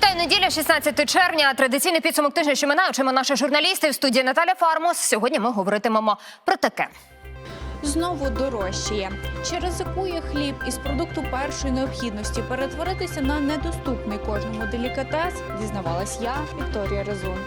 Вітаю неділя, 16 червня. Традиційний підсумок тижня, що минає очима наших журналістів. В студії Наталя Фармус. Сьогодні ми говоритимемо про таке. знову дорожчає. Чи ризикує хліб із продукту першої необхідності перетворитися на недоступний кожному делікатес? Дізнавалась я, Вікторія Резун.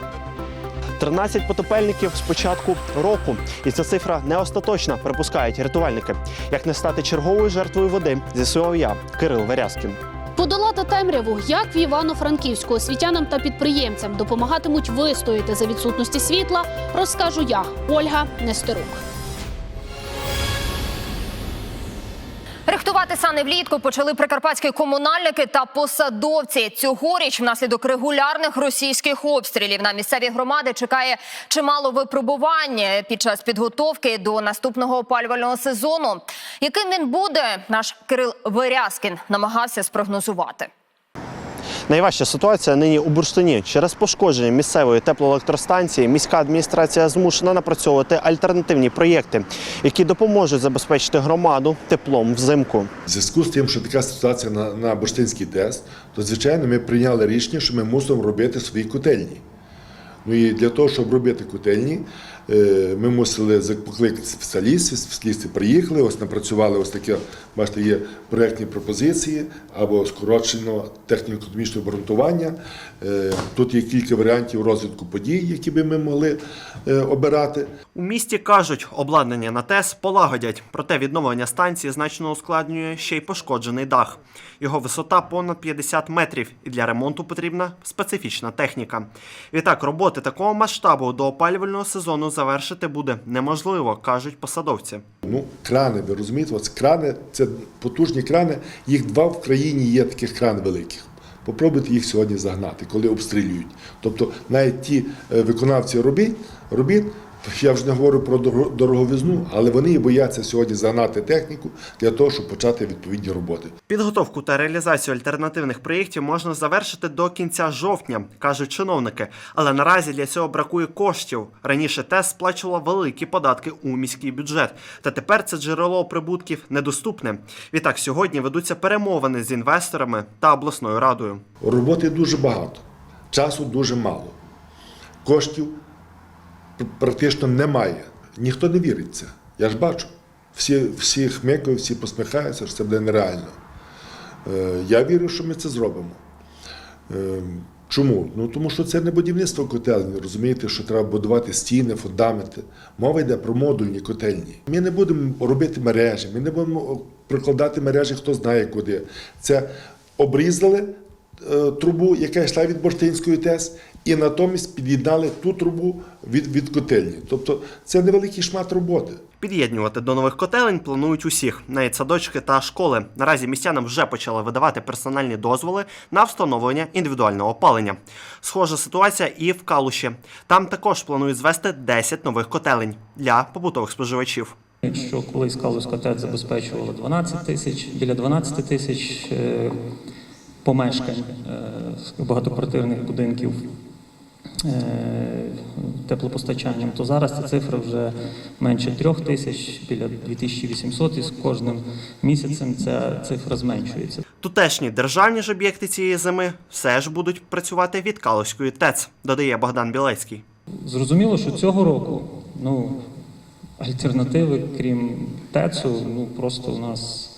13 потопельників з початку року, і ця цифра не остаточна, припускають рятувальники. Як не стати черговою жертвою води, з'ясував я, Кирил Верязкін. Подолати темряву, як в Івано-Франківську, освітянам та підприємцям допомагатимуть вистояти за відсутності світла, розкажу я, Ольга Нестерук. Рихтувати сани влітку почали прикарпатські комунальники та посадовці. Цьогоріч внаслідок регулярних російських обстрілів на місцеві громади чекає чимало випробувань під час підготовки до наступного опалювального сезону. Яким він буде, наш Кирил Верязкін намагався спрогнозувати. Найважча ситуація нині у Бурштині. Через пошкодження місцевої теплоелектростанції міська адміністрація змушена напрацьовувати альтернативні проєкти, які допоможуть забезпечити громаду теплом взимку. В зв'язку з тим, що така ситуація на, на Бурштинський ТЕС, то звичайно ми прийняли рішення, що ми мусимо робити свої котельні. Ну і для того, щоб робити котельні, ми мусили покликати спеціалістів, спеціалісти приїхали, ось напрацювали ось таке, бачите, є проєктні пропозиції або скорочено техніко-економічне обґрунтування. Е, Тут є кілька варіантів розвитку подій, які би ми могли е, обирати. У місті кажуть, обладнання на ТЕС полагодять, проте відновлення станції значно ускладнює ще й пошкоджений дах. Його висота понад 50 метрів, і для ремонту потрібна специфічна техніка. Відтак, роботи такого масштабу до опалювального сезону завершити буде неможливо, кажуть посадовці. Ну, крани, ви розумієте, ось крани, це потужні крани, їх два в країні є таких кран великих. Попробуйте їх сьогодні загнати, коли обстрілюють. Тобто навіть ті е, виконавці робіт, робіт, я вже не говорю про дорого- дороговизну, але вони і бояться сьогодні загнати техніку для того, щоб почати відповідні роботи. Підготовку та реалізацію альтернативних проєктів можна завершити до кінця жовтня, кажуть чиновники. Але наразі для цього бракує коштів. Раніше ТЕС сплачувала великі податки у міський бюджет. Та тепер це джерело прибутків недоступне. Відтак сьогодні ведуться перемовини з інвесторами та обласною радою. Роботи дуже багато, часу дуже мало. Коштів практично немає. Ніхто не вірить це. Я ж бачу. Всі, всі хмикають, всі посміхаються, що це буде нереально. Е, Я вірю, що ми це зробимо. Е, Чому? Ну тому що це не будівництво котельні. Розумієте, що треба будувати стіни, фундаменти. Мова йде про модульні котельні. Ми не будемо робити мережі, ми не будемо прикладати мережі, хто знає куди. Це обрізали е, трубу, яка йшла від Борштинської ТЕС, і натомість під'єднали ту трубу від, від котельні. Тобто це невеликий шмат роботи. Під'єднувати до нових котелень планують усіх, навіть садочки та школи. Наразі містянам вже почали видавати персональні дозволи на встановлення індивідуального опалення. Схожа ситуація і в Калуші. Там також планують звести 10 нових котелень для побутових споживачів. Якщо колись Калузька ТЕЦ забезпечувала 12 тисяч, біля 12 тисяч е, помешкань е, багатоквартирних будинків теплопостачанням, то зараз ця цифра вже менше 3 тисяч, біля 2800, і з кожним місяцем ця цифра зменшується. Тутешні державні ж об'єкти цієї зими все ж будуть працювати від Калузької ТЕЦ, додає Богдан Білецький. Зрозуміло, що цього року ну, альтернативи, крім ТЕЦу, ну просто у нас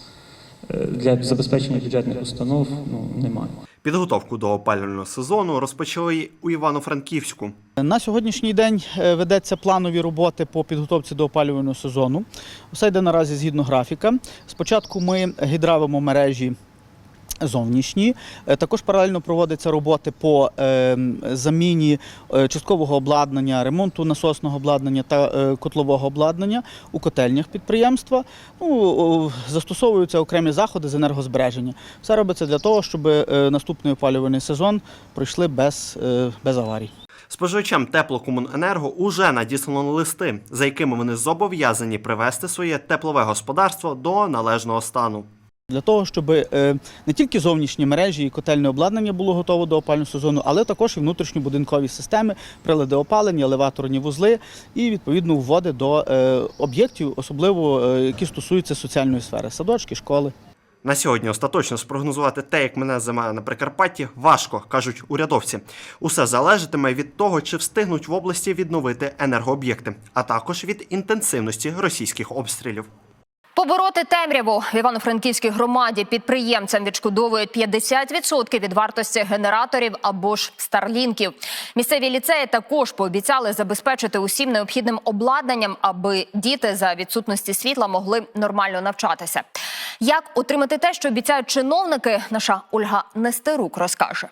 е, для забезпечення бюджетних установ ну, немає. Підготовку до опалювального сезону розпочали у Івано-Франківську. На сьогоднішній день е, ведеться планові роботи по підготовці до опалювального сезону. Все йде наразі згідно графіка. Спочатку ми гідравимо мережі. Зовнішні Е, також паралельно проводяться роботи по е, заміні е, часткового обладнання, ремонту насосного обладнання та котлового обладнання у котельнях підприємства. Ну, застосовуються окремі заходи з енергозбереження. Все робиться для того, щоб наступний опалювальний сезон пройшли без, без аварій. Споживачам теплокомуненерго уже надіслано листи, за якими вони зобов'язані привести своє теплове господарство до належного стану. Для того, щоб е, не тільки зовнішні мережі і котельне обладнання було готово до опального сезону, але також і внутрішньобудинкові системи, прилади опалення, елеваторні вузли і відповідно вводи до е, об'єктів, особливо е, які стосуються соціальної сфери садочки, школи. На сьогодні остаточно спрогнозувати те, як мене зима на Прикарпатті, важко, кажуть урядовці. Усе залежатиме від того, чи встигнуть в області відновити енергооб'єкти, а також від інтенсивності російських обстрілів. Побороти темряву в Івано-Франківській громаді підприємцям відшкодовують 50% від вартості генераторів або ж старлінків. Місцеві ліцеї також пообіцяли забезпечити усім необхідним обладнанням, аби діти за відсутності світла могли нормально навчатися. Як отримати те, що обіцяють чиновники, наша Ольга Нестерук розкаже.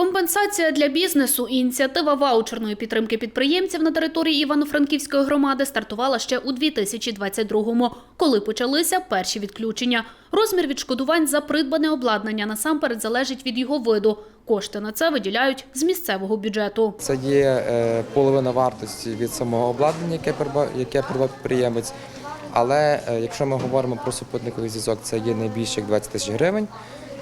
Компенсація для бізнесу і ініціатива ваучерної підтримки підприємців на території Івано-Франківської громади стартувала ще у 2022-му, коли почалися перші відключення. Розмір відшкодувань за придбане обладнання насамперед залежить від його виду. Кошти на це виділяють з місцевого бюджету. Це є е, половина вартості від самого обладнання, яке придбав, підприємець. Але е, якщо ми говоримо про супутниковий зв'язок, це є не більше як 20 тисяч гривень.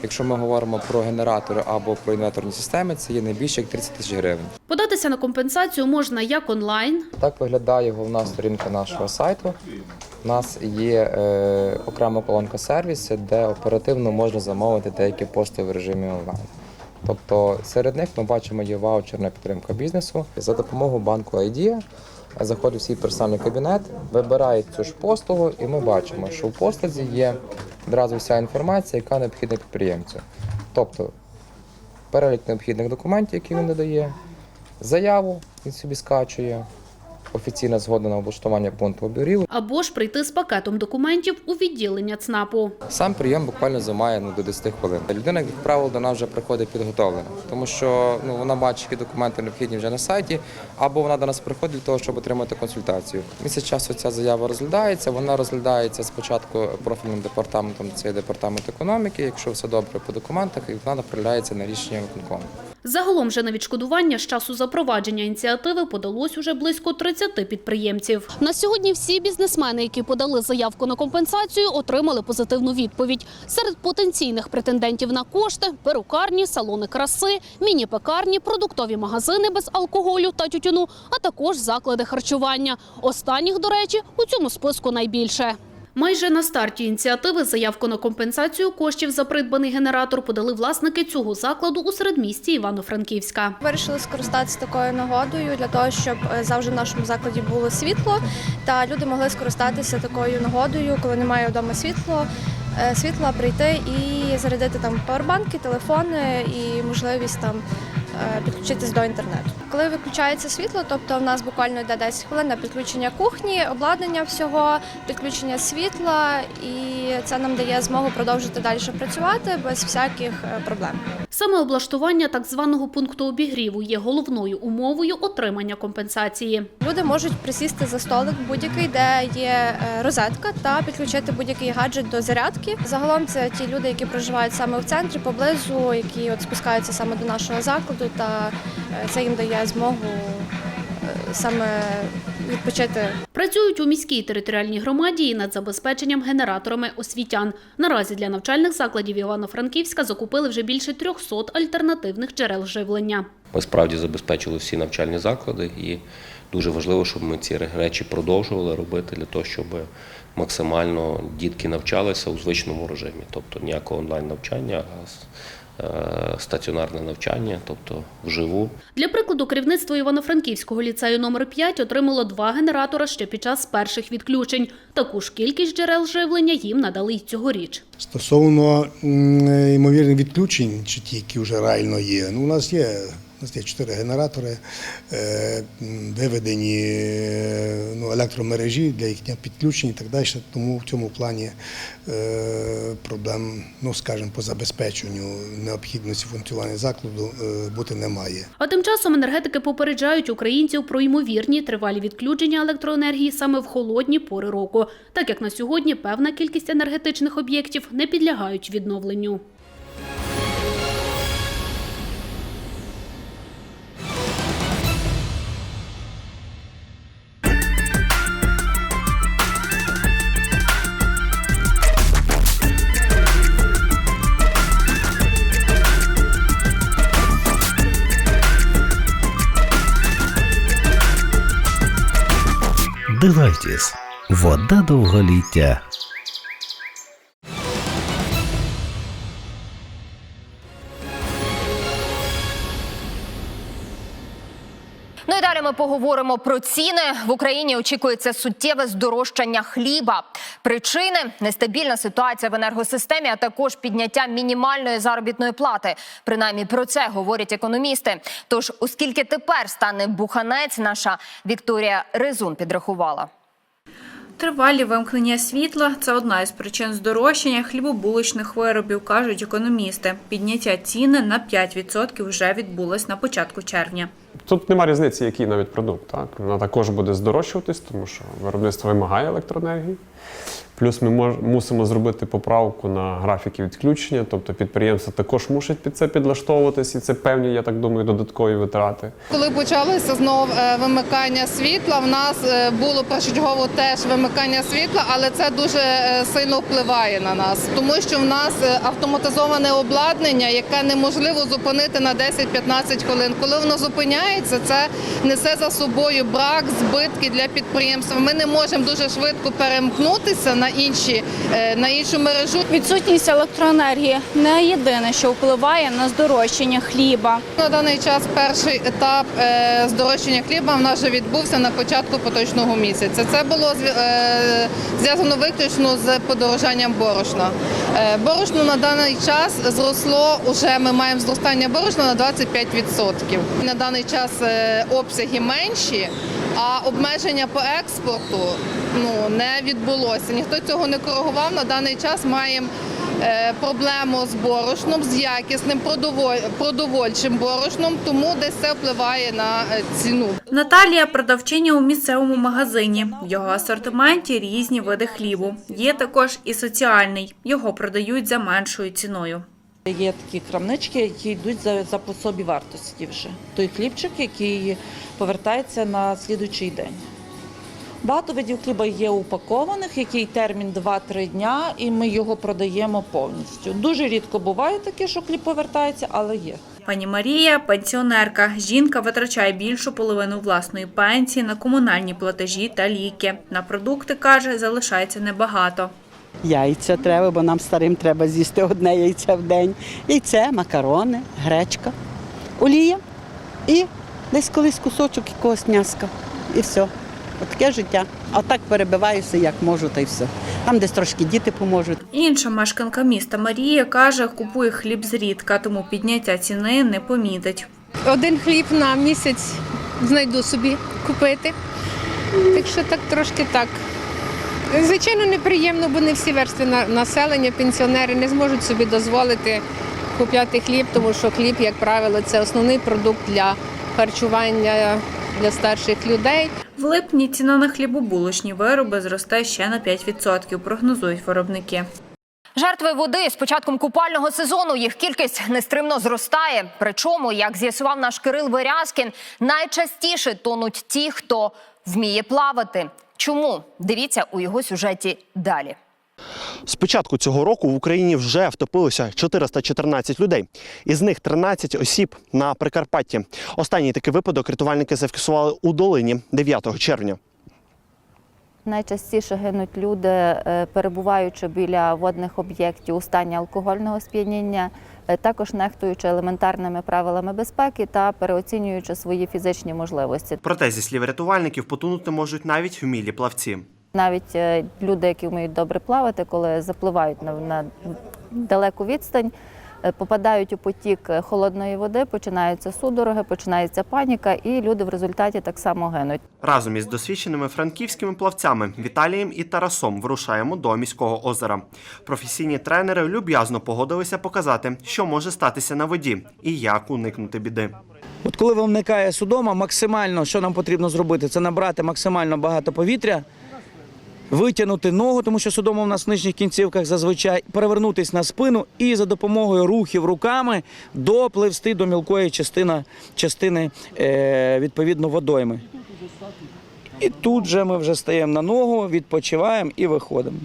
Якщо ми говоримо про генератори або про інверторні системи, це є не більше як 30 тисяч гривень. Податися на компенсацію можна як онлайн, Так виглядає головна сторінка нашого сайту. У нас є е, окрема колонка сервіси, де оперативно можна замовити деякі пости в режимі онлайн. Тобто серед них ми бачимо є ваучерна підтримка бізнесу за допомогою банку IDEA. Заходить в свій персональний кабінет, вибирає цю ж послугу, і ми бачимо, що в послузі є одразу вся інформація, яка необхідна підприємцю. Тобто перелік необхідних документів, які він надає, заяву він собі скачує, офіційна згода на облаштування пункту обігріву. або ж прийти з пакетом документів у відділення ЦНАПу. Сам прийом буквально займає ну, до 10 хвилин. Людина, як правило, до нас вже приходить підготовлена, тому що ну, вона бачить, які документи необхідні вже на сайті, або вона до нас приходить для того, щоб отримати консультацію. Місяць часу ця заява розглядається. Вона розглядається спочатку профільним департаментом, це є департамент економіки. Якщо все добре по документах, і вона направляється на рішення виконкому. Загалом же на відшкодування з часу запровадження ініціативи подалось уже близько 30 підприємців. На сьогодні всі бізнесмени, які подали заявку на компенсацію, отримали позитивну відповідь. Серед потенційних претендентів на кошти перукарні, салони краси, міні-пекарні, продуктові магазини без алкоголю та тютюну, а також заклади харчування. Останніх, до речі, у цьому списку найбільше. Майже на старті ініціативи заявку на компенсацію коштів за придбаний генератор подали власники цього закладу у середмісті Івано-Франківська. Вирішили скористатися такою нагодою для того, щоб е, завжди в нашому закладі було світло, та люди могли скористатися такою нагодою, коли немає вдома світло, е, світла прийти і зарядити там павербанки, телефони і можливість там підключитись до інтернету. Коли виключається світло, тобто в нас буквально йде 10 хвилин на підключення кухні, обладнання всього, підключення світла, і це нам дає змогу продовжити далі працювати без всяких е, проблем. Саме облаштування так званого пункту обігріву є головною умовою отримання компенсації. Люди можуть присісти за столик будь-який, де є е, розетка, та підключити будь-який гаджет до зарядки. Загалом це ті люди, які проживають саме в центрі, поблизу, які от спускаються саме до нашого закладу, та е, це їм дає змогу е, саме відпочити Працюють у міській територіальній громаді і над забезпеченням генераторами освітян. Наразі для навчальних закладів Івано-Франківська закупили вже більше 300 альтернативних джерел живлення. Ми справді забезпечили всі навчальні заклади, і дуже важливо, щоб ми ці речі продовжували робити для того, щоб максимально дітки навчалися у звичному режимі, тобто ніякого онлайн навчання, а стаціонарне навчання, тобто вживу. Для прикладу, керівництво Івано-Франківського ліцею номер 5 отримало два генератора ще під час перших відключень. Таку ж кількість джерел живлення їм надали й цьогоріч. Стосовно ймовірних відключень, чи ті, які вже реально є, ну у нас є. У нас є чотири генератори, е, виведені е, ну, електромережі для їхнього підключення і так далі. Тому в цьому плані е, проблем, ну скажімо, по забезпеченню необхідності функціонування закладу бути немає. А тим часом енергетики попереджають українців про ймовірні тривалі відключення електроенергії саме в холодні пори року, так як на сьогодні певна кількість енергетичних об'єктів не підлягають відновленню. Девальтіс. Вода довголіття. Поговоримо про ціни. В Україні очікується суттєве здорожчання хліба. Причини нестабільна ситуація в енергосистемі, а також підняття мінімальної заробітної плати. Принаймні про це говорять економісти. Тож, оскільки тепер стане буханець, наша Вікторія Резун підрахувала. Тривалі вимкнення світла це одна із причин здорожчання хлібобулочних виробів, кажуть економісти. Підняття ціни на 5% вже відбулось на початку червня. Тут немає різниці, який навіть продукт. Так? Вона також буде здорожчуватись, тому що виробництво вимагає електроенергії. Плюс ми мусимо зробити поправку на графіки відключення, тобто підприємства також мусять під це підлаштовуватись, і це певні, я так думаю, додаткові витрати. Коли почалося знов е, вимикання світла, в нас е, було першочергово теж вимикання світла, але це дуже е, сильно впливає на нас, тому що в нас автоматизоване обладнання, яке неможливо зупинити на 10-15 хвилин. Коли воно зупиняється, це несе за собою брак, збитки для підприємства. Ми не можемо дуже швидко перемкнутися на інші е, на іншу мережу. Відсутність електроенергії не єдине, що впливає на здорожчання хліба. На даний час перший етап е, здорожчання хліба в нас вже відбувся на початку поточного місяця. Це було е, зв'язано виключно з подорожанням борошна. Борошно на даний час зросло уже. Ми маємо зростання борошна на 25%. На даний час обсяги менші, а обмеження по експорту ну не відбулося. Ніхто цього не коригував. На даний час маємо е, проблему з борошном, з якісним продоволь- продовольчим борошном, тому десь це впливає на е, ціну. Наталія продавчиня у місцевому магазині. В його асортименті різні види хлібу. Є також і соціальний. Його продають за меншою ціною. Є такі крамнички, які йдуть за, за по собі вартості вже. Той хлібчик, який повертається на слідуючий день. Багато видів хліба є упакованих, який термін 2-3 дня, і ми його продаємо повністю. Дуже рідко буває таке, що хліб повертається, але є. Пані Марія пенсіонерка. Жінка витрачає більшу половину власної пенсії на комунальні платежі та ліки. На продукти каже, залишається небагато. Яйця треба, бо нам старим треба з'їсти одне яйце в день. Яйце, макарони, гречка, олія і десь колись кусочок якогось м'яска. І все. От таке життя. А так перебиваюся, як можу, та й все. Там десь трошки діти поможуть. Інша мешканка міста Марія каже, купує хліб зрідка, тому підняття ціни не помітить. Один хліб на місяць знайду собі купити. Так що так трошки так. Звичайно, неприємно, бо не всі верстви населення, пенсіонери не зможуть собі дозволити купляти хліб, тому що хліб, як правило, це основний продукт для харчування для старших людей. В липні ціна на хлібобулочні вироби зросте ще на 5%, прогнозують виробники. Жертви води з початком купального сезону їх кількість нестримно зростає. Причому, як з'ясував наш Кирил Верязкін, найчастіше тонуть ті, хто вміє плавати. Чому дивіться у його сюжеті далі? З початку цього року в Україні вже втопилося 414 людей. Із них 13 осіб на Прикарпатті. Останній такий випадок рятувальники зафіксували у долині 9 червня. Найчастіше гинуть люди, е, перебуваючи біля водних об'єктів у стані алкогольного сп'яніння, також нехтуючи елементарними правилами безпеки та переоцінюючи свої фізичні можливості. Проте, зі слів рятувальників, потонути можуть навіть вмілі плавці. Навіть е, люди, які вміють добре плавати, коли запливають на, на далеку відстань, е, попадають у потік е, холодної води, починаються судороги, починається паніка, і люди в результаті так само гинуть. Разом із досвідченими франківськими плавцями Віталієм і Тарасом вирушаємо до міського озера. Професійні тренери люб'язно погодилися показати, що може статися на воді і як уникнути біди. От коли виникає судома, максимально, що нам потрібно зробити, це набрати максимально багато повітря, витягнути ногу, тому що судома в нас в нижніх кінцівках зазвичай, перевернутись на спину і за допомогою рухів руками допливсти до мілкої частини, частини е, відповідно водойми. І тут же ми вже стаємо на ногу, відпочиваємо і виходимо.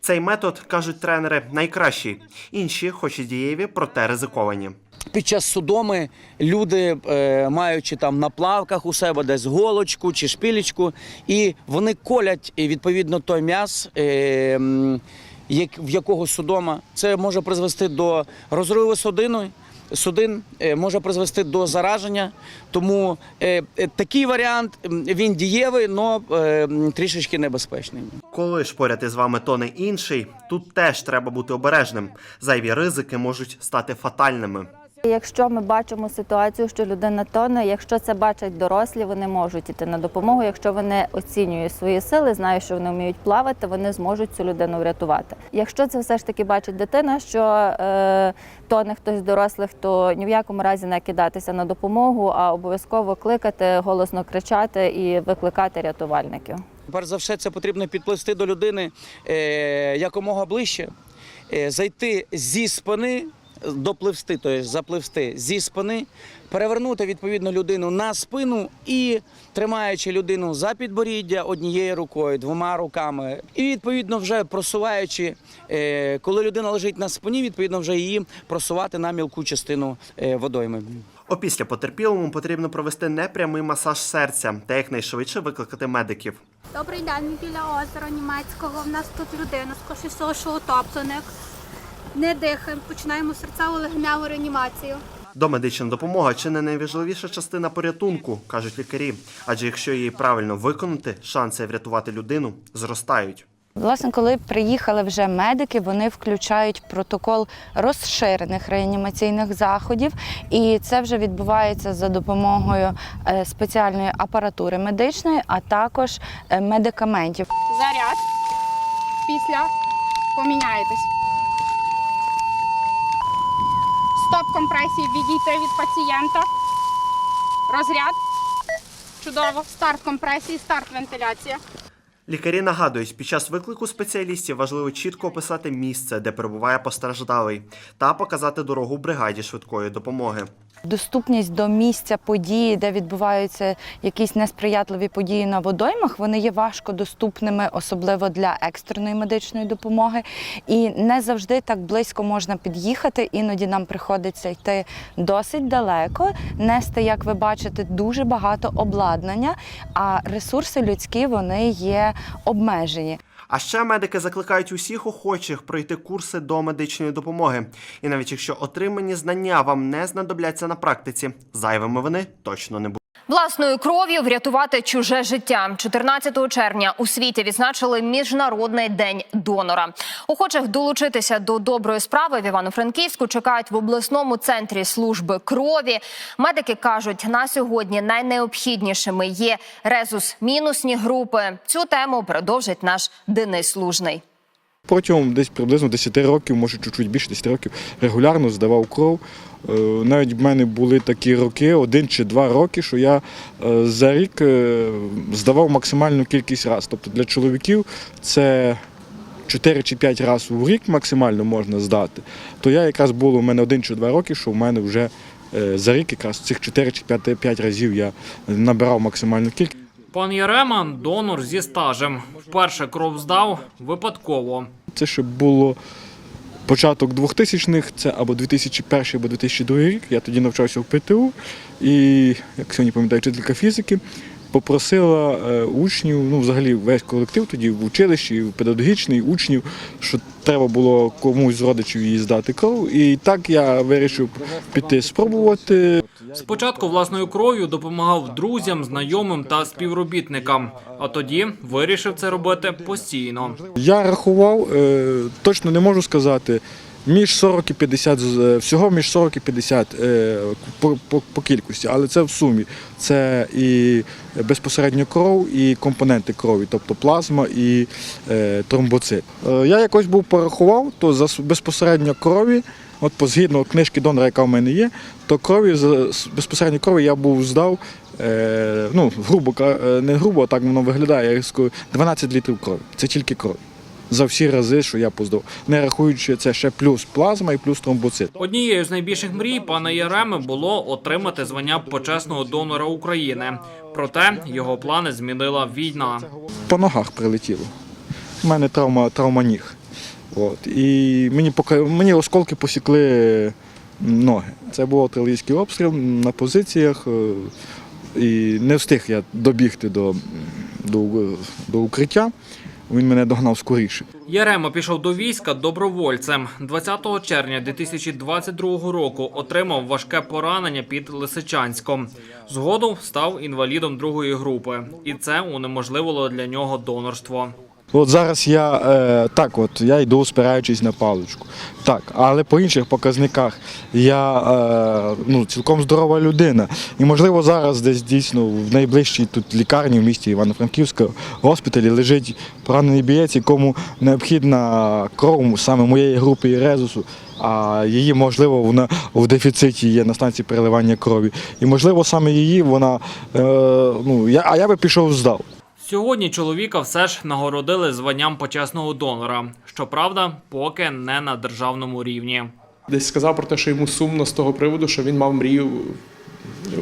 Цей метод, кажуть тренери, найкращий. Інші, хоч і дієві, проте ризиковані. Під час судоми люди, е, маючи там на плавках у себе десь голочку чи шпілечку, і вони колять відповідно той м'яс, е, в якого судома, це може призвести до розриву судини, судин е, може призвести до зараження. Тому такий варіант він дієвий, але трішечки небезпечний. Коли ж поряд із вами тоне інший, тут теж треба бути обережним. Зайві ризики можуть стати фатальними. Якщо ми бачимо ситуацію, що людина тоне, якщо це бачать дорослі, вони можуть іти на допомогу. Якщо вони оцінюють свої сили, знають, що вони вміють плавати, вони зможуть цю людину врятувати. Якщо це все ж таки бачить дитина, що е, тоне хтось з дорослих, то ні в якому разі не кидатися на допомогу, а обов'язково кликати, голосно кричати і викликати рятувальників. Перш за все, це потрібно підплисти до людини е, якомога ближче, е, зайти зі спини, допливсти, тобто запливсти зі спини, перевернути відповідно людину на спину і тримаючи людину за підборіддя однією рукою, двома руками, і відповідно вже просуваючи, е, коли людина лежить на спині, відповідно вже її просувати на мілку частину е, водойми. Опісля потерпілому потрібно провести непрямий масаж серця та якнайшвидше викликати медиків. Добрий день, ми біля озера німецького. У нас тут людина з кошісошу утопленик. Не дихаємо, починаємо серцево-легеневу реанімацію. Домедична допомога чи не найважливіша частина порятунку, кажуть лікарі. Адже якщо її правильно виконати, шанси врятувати людину зростають. Власне, коли приїхали вже медики, вони включають протокол розширених реанімаційних заходів, і це вже відбувається за допомогою е, спеціальної апаратури медичної, а також е, медикаментів. Заряд. Після поміняєтесь. Стоп компресії, відійти від пацієнта. Розряд. Чудово. Старт компресії, старт вентиляція. Лікарі нагадують, під час виклику спеціалістів важливо чітко описати місце, де перебуває постраждалий, та показати дорогу бригаді швидкої допомоги. Доступність до місця події, де відбуваються якісь несприятливі події на водоймах, вони є важко доступними, особливо для екстреної медичної допомоги. І не завжди так близько можна під'їхати. Іноді нам приходиться йти досить далеко, нести, як ви бачите, дуже багато обладнання, а ресурси людські вони є обмежені. А ще медики закликають усіх охочих пройти курси до медичної допомоги. І навіть якщо отримані знання вам не знадобляться на практиці, зайвими вони точно не будуть. Власною кров'ю врятувати чуже життя. 14 червня у світі відзначили міжнародний день донора. Охочих долучитися до доброї справи в Івано-Франківську чекають в обласному центрі служби крові. Медики кажуть, на сьогодні найнеобхіднішими є резус-мінусні групи. Цю тему продовжить наш Денис Лужний. Протягом десь приблизно 10 років, може чуть-чуть більше 10 років, регулярно здавав кров. Е, Навіть в мене були такі роки, один чи два роки, що я е, за рік е, здавав максимальну кількість разів. Тобто для чоловіків це 4 чи 5 разів у рік максимально можна здати. То я якраз було у мене один чи два роки, що в мене вже за рік якраз цих 4 чи 5, 5 разів я набирав максимальну кількість. Пан Єрема – донор зі стажем. Вперше кров здав випадково. Це ще було початок 2000-х, це або 2001 або 2002 рік. Я тоді навчався в ПТУ, і, як сьогодні пам'ятаю, вчителька фізики попросила е, учнів, ну взагалі весь колектив тоді в училищі, в педагогічний, учнів, що треба було комусь з родичів їй здати кров. І так я вирішив піти спробувати. Спочатку власною кров'ю допомагав друзям, знайомим та співробітникам. А тоді вирішив це робити постійно. Я рахував, е, точно не можу сказати, між 40 і 50, з- е, всього між 40 і 50 е, по, по, по кількості, але це в сумі. Це і безпосередньо кров, і компоненти крові, тобто плазма і е, тромбоцит. Е, я якось був порахував, то за безпосередньо крові, от по згідно книжки донора, яка в мене є, то крові безпосередньо крові я був здав. Е, ну, грубо не грубо, а так воно виглядає. Я скажу, 12 літрів крові. Це тільки кров. За всі рази, що я поздав. Не рахуючи це ще плюс плазма і плюс тромбоцит. Однією з найбільших мрій пана Єреми було отримати звання почесного донора України. Проте його плани змінила війна. По ногах прилетіло. У мене травма, травма ніг. От. І мені, поки, мені осколки посікли ноги. Це був артилерійський обстріл на позиціях. е, І не встиг я добігти до, до, до укриття. Він мене догнав скоріше. Ярема пішов до війська добровольцем. 20 червня 2022 року отримав важке поранення під Лисичанськом. Згодом став інвалідом другої групи, і це унеможливило для нього донорство. От зараз я е, так, от я йду спираючись на паличку. Так, але по інших показниках я е, ну, цілком здорова людина. І можливо зараз десь дійсно в найближчій тут лікарні в місті Івано-Франківська госпіталі лежить поранений бієць, якому необхідна кров саме моєї групи і резусу. А її, можливо, вона в дефіциті є на станції переливання крові. І можливо саме її вона. Е, ну, я, а я би пішов здав. Сьогодні чоловіка все ж нагородили званням почесного донора. Щоправда, поки не на державному рівні. Десь сказав про те, що йому сумно з того приводу, що він мав мрію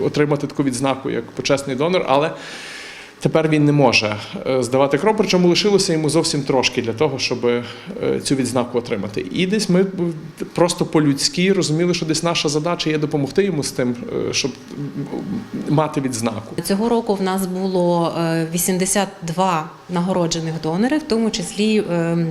отримати таку відзнаку як почесний донор, але тепер він не може е, здавати кров, причому лишилося йому зовсім трошки для того, щоб е, цю відзнаку отримати. І десь ми просто по-людськи розуміли, що десь наша задача є допомогти йому з тим, е, щоб мати відзнаку. Цього року в нас було е, 82 нагороджених донорів, в тому числі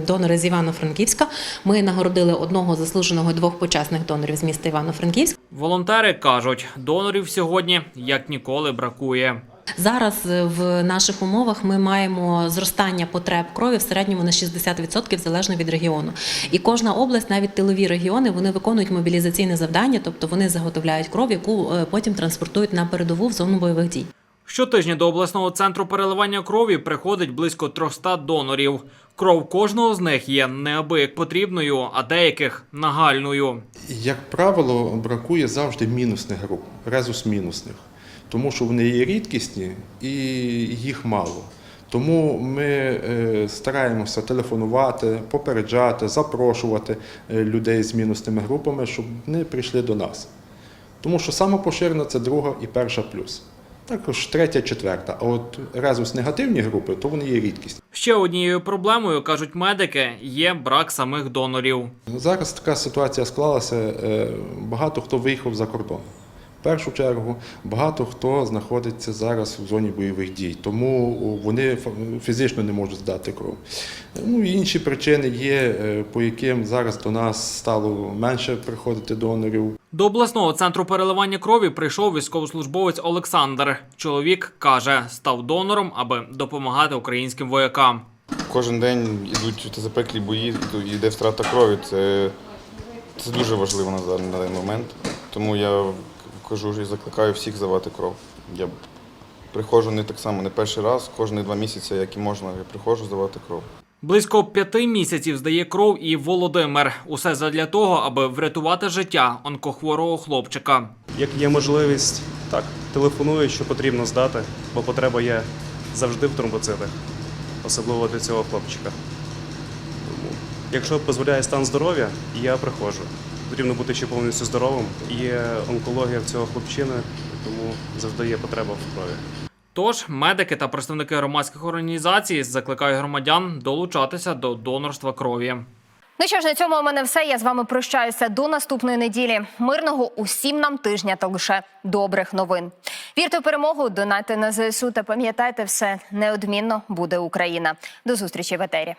донори з Івано-Франківська. Ми нагородили одного заслуженого і двох почесних донорів з міста Івано-Франківськ. Волонтери кажуть, донорів сьогодні як ніколи бракує. Зараз е, в наших умовах ми маємо зростання потреб крові в середньому на 60% залежно від регіону. І кожна область, навіть тилові регіони, вони виконують мобілізаційне завдання, тобто вони заготовляють кров, яку е, потім транспортують на передову в зону бойових дій. Щотижня до обласного центру переливання крові приходить близько 300 донорів. Кров кожного з них є неабияк потрібною, а деяких нагальною. Як правило, бракує завжди мінусних груп, резус мінусних, тому що вони є рідкісні і їх мало. Тому ми е, стараємося телефонувати, попереджати, запрошувати е, людей з мінусними групами, щоб вони прийшли до нас. Тому що саме поширена це друга і перша плюс. Також третя, четверта. А от резус негативні групи, то вони є рідкісні. Ще однією проблемою, кажуть медики, є брак самих донорів. Зараз така ситуація склалася. е, Багато хто виїхав за кордон. В першу чергу багато хто знаходиться зараз в зоні бойових дій, тому вони фізично не можуть здати кров. Ну інші причини є, е, по яким зараз до нас стало менше приходити донорів. До обласного центру переливання крові прийшов військовослужбовець Олександр. Чоловік каже, став донором, аби допомагати українським воякам. Кожен день йдуть запеклі бої, йде втрата крові. Це, це дуже важливо на даний, на даний момент. Тому я кажу і закликаю всіх здавати кров. Я приходжу не так само, не перший раз, кожні два місяці, як і можна, я приходжу здавати кров. Близько п'яти місяців здає кров і Володимир. Усе задля того, аби врятувати життя онкохворого хлопчика. Як є можливість, так, телефоную, що потрібно здати, бо потреба є завжди в тромбоцитах, особливо для цього хлопчика. Тому, якщо дозволяє стан здоров'я, я приходжу. Потрібно бути ще повністю здоровим. Є онкологія в цього хлопчини, тому завжди є потреба в крові. Тож медики та представники громадських організацій закликають громадян долучатися до донорства крові. Ну що ж, на цьому у мене все. Я з вами прощаюся до наступної неділі. Мирного усім нам тижня та лише добрих новин. Вірте в перемогу, донайте на ЗСУ та пам'ятайте все неодмінно буде Україна. До зустрічі в етері.